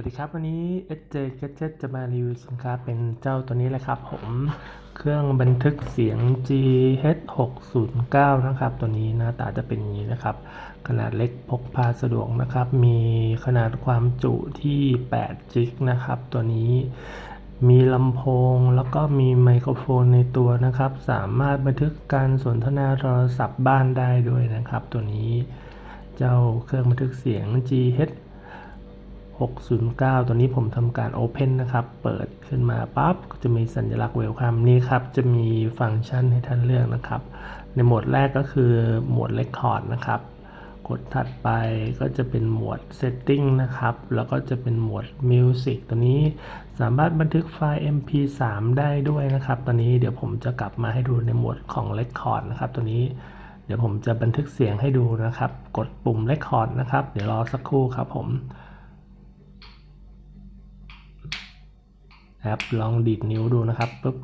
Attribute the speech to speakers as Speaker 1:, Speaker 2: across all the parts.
Speaker 1: วัสดีครับวันนี้ SJ Gadget จะมารีวิวสินค้าเป็นเจ้าตัวนี้เลยครับ ผมเครื่องบันทึกเสียง GH609 นะครับ ตัวนี้หน้าตาจะเป็นอย่างนี้นะครับ ขนาดเล็กพกพาสะดวกนะครับ มีขนาดความจุที่8จิกนะครับ ตัวนี้มีลำโพงแล้วก็มีไมโครโฟนในตัวนะครับ สามารถบันทึกการสนทนาโทรศัพท์บ้านได้ด้วยนะครับ ตัวนี้ เจ้าเครื่องบันทึกเสียง GH 609 ตัวนี้ผมทำการ Open นะครับ เปิดขึ้นมาปั๊บก็จะมีสัญลักษณ์ Welcome นี่ครับ จะมีฟังก์ชันให้ท่านเลือกนะครับ ในโหมดแรกก็คือโหมด Record นะครับ กดถัดไปก็จะเป็นโหมด Setting นะครับ แล้วก็จะเป็นโหมด Music ตัวนี้สามารถบันทึกไฟล์ MP3 ได้ด้วยนะครับ ตอนนี้เดี๋ยวผมจะกลับมาให้ดูในโหมดของ Record นะครับ ตัวนี้เดี๋ยวผมจะบันทึกเสียงให้ดูนะครับ กดปุ่ม Record นะครับ เดี๋ยวรอสักครู่ครับผม ครับลองดีดนิ้วดูนะครับปุ๊บ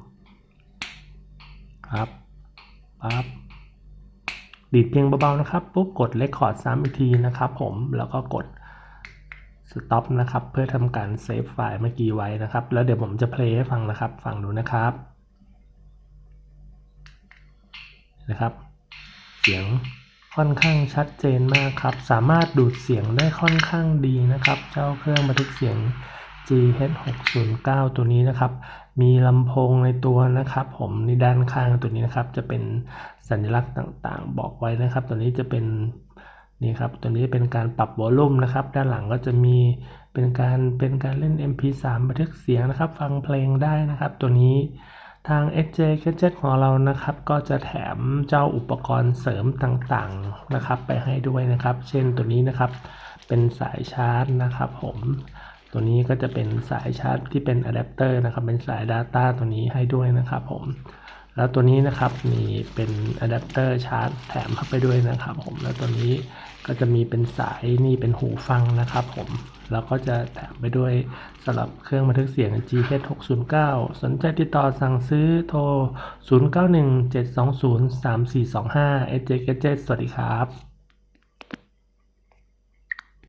Speaker 1: ครับปั๊บดีดเพียงเบาๆนะครับปุ๊บกดเลคคอร์ดซ้ำอีกทีนะครับ ผมแล้วก็กด stop นะครับ เพื่อทำการเซฟไฟล์เมื่อกี้ไว้นะครับ แล้วเดี๋ยวผมจะเพลย์ให้ฟังนะครับ ฟังดูนะครับนะครับ เสียงค่อนข้างชัดเจนมากครับ สามารถดูดเสียงได้ค่อนข้างดีนะครับ เจ้าเครื่องบันทึกเสียง GH609 ตัวนี้นะครับ มีลำโพงในตัวนะครับ ผมในด้านข้างตัวนี้นะครับ จะเป็นสัญลักษณ์ต่างๆ บอกไว้นะครับ ตัวนี้จะเป็นนี่ครับ ตัวนี้เป็นการปรับวอลลุ่มนะครับ ด้านหลังก็จะมีเป็นการเป็นการเล่น MP3 บันทึกเสียงนะครับ ฟังเพลงได้นะครับ ตัวนี้ทาง SJ Gadget ของเรานะครับ ก็จะแถมเจ้าอุปกรณ์เสริมต่างๆนะครับ ไปให้ด้วยนะครับ เช่นตัวนี้นะครับ เป็นสายชาร์จนะครับ ผม ตัวนี้ก็จะเป็นสายชาร์จที่เป็นอะแดปเตอร์นะครับ เป็นสาย Data ตัวนี้ให้ด้วยนะครับผม แล้วตัวนี้นะครับมีเป็นอะแดปเตอร์ชาร์จแถมเข้าไปด้วยนะครับผม แล้วตัวนี้ก็จะมีเป็นสายนี่เป็นหูฟังนะครับผม แล้วก็จะแถมไปด้วยสำหรับเครื่องบันทึกเสียง GH609 สนใจติดต่อสั่งซื้อโทร 0917203425 SJ Gadget สวัสดีครับ